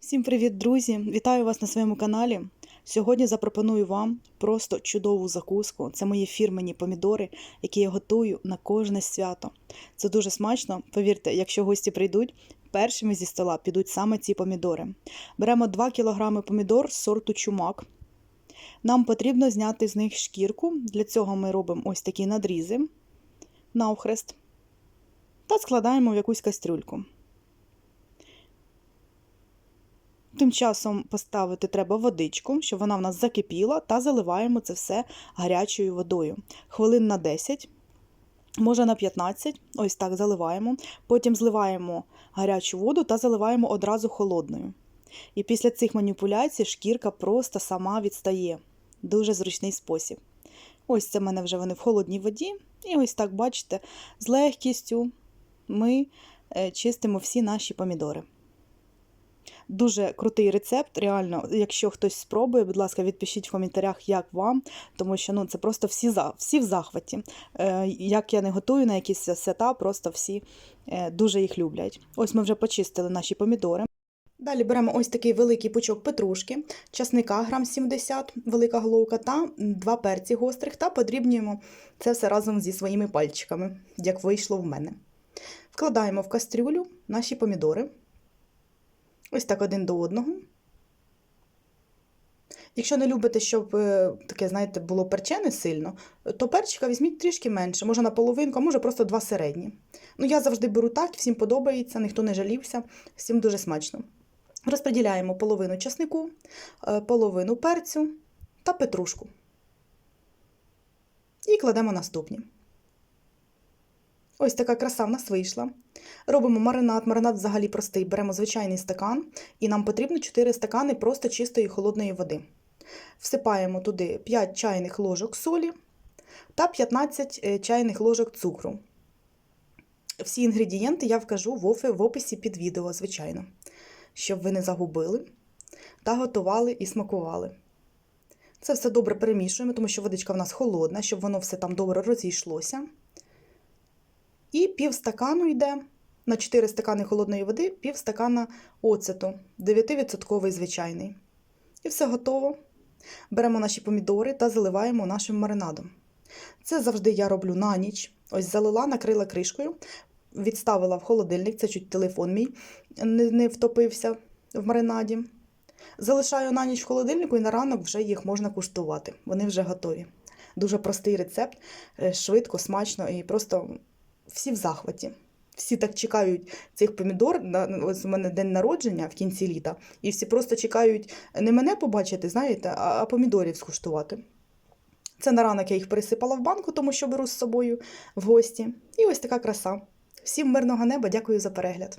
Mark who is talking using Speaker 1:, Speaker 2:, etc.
Speaker 1: Всім привіт, друзі! Вітаю вас на своєму каналі. Сьогодні запропоную вам просто чудову закуску. Це мої фірмені помідори, які я готую на кожне свято. Це дуже смачно. Повірте, якщо гості прийдуть, першими зі стола підуть саме ці помідори. Беремо 2 кг помідор з сорту чумак. Нам потрібно зняти з них шкірку. Для цього ми робимо ось такі надрізи навхрест та складаємо в якусь кастрюльку. Тим часом поставити треба водичку, щоб вона в нас закипіла, та заливаємо це все гарячою водою. Хвилин на 10, може на 15, ось так заливаємо. Потім зливаємо гарячу воду та заливаємо одразу холодною. І після цих маніпуляцій шкірка просто сама відстає. Дуже зручний спосіб. Ось це в мене вже вони в холодній воді. І ось так, бачите, з легкістю ми е, чистимо всі наші помідори. Дуже крутий рецепт. Реально, якщо хтось спробує, будь ласка, відпишіть в коментарях, як вам, тому що ну, це просто всі за, всі в захваті. Е, Як я не готую на якісь свята, просто всі е, дуже їх люблять. Ось ми вже почистили наші помідори. Далі беремо ось такий великий пучок петрушки, часника грам 70, велика головка та два перці гострих, та подрібнюємо це все разом зі своїми пальчиками, як вийшло в мене. Вкладаємо в кастрюлю наші помідори. Ось так один до одного. Якщо не любите, щоб е, таке, знаєте, було перчене сильно, то перчика візьміть трішки менше, може на половинку, а може просто два середні. Ну, я завжди беру так, всім подобається, ніхто не жалівся, всім дуже смачно. Розподіляємо половину часнику, е, половину перцю та петрушку. І кладемо наступні. Ось така краса в нас вийшла. Робимо маринад. Маринад взагалі простий. Беремо звичайний стакан, і нам потрібно 4 стакани просто чистої холодної води. Всипаємо туди 5 чайних ложок солі та 15 е, чайних ложок цукру. Всі інгредієнти я вкажу в описі під відео, звичайно, щоб ви не загубили та готували і смакували. Це все добре перемішуємо, тому що водичка в нас холодна, щоб воно все там добре розійшлося. І пів стакану йде на 4 стакани холодної води, пів стакана оцету, 9% звичайний. І все готово. Беремо наші помідори та заливаємо нашим маринадом. Це завжди я роблю на ніч. Ось залила, накрила кришкою, відставила в холодильник, це чуть телефон мій не, втопився в маринаді. Залишаю на ніч в холодильнику і на ранок вже їх можна куштувати. Вони вже готові. Дуже простий рецепт, е, швидко, смачно і просто всі в захваті. Всі так чекають цих помідор. Ось у мене день народження в кінці літа, і всі просто чекають не мене побачити, знаєте, а помідорів скуштувати. Це на ранок я їх пересипала в банку, тому що беру з собою в гості. І ось така краса. Всім мирного неба, дякую за перегляд.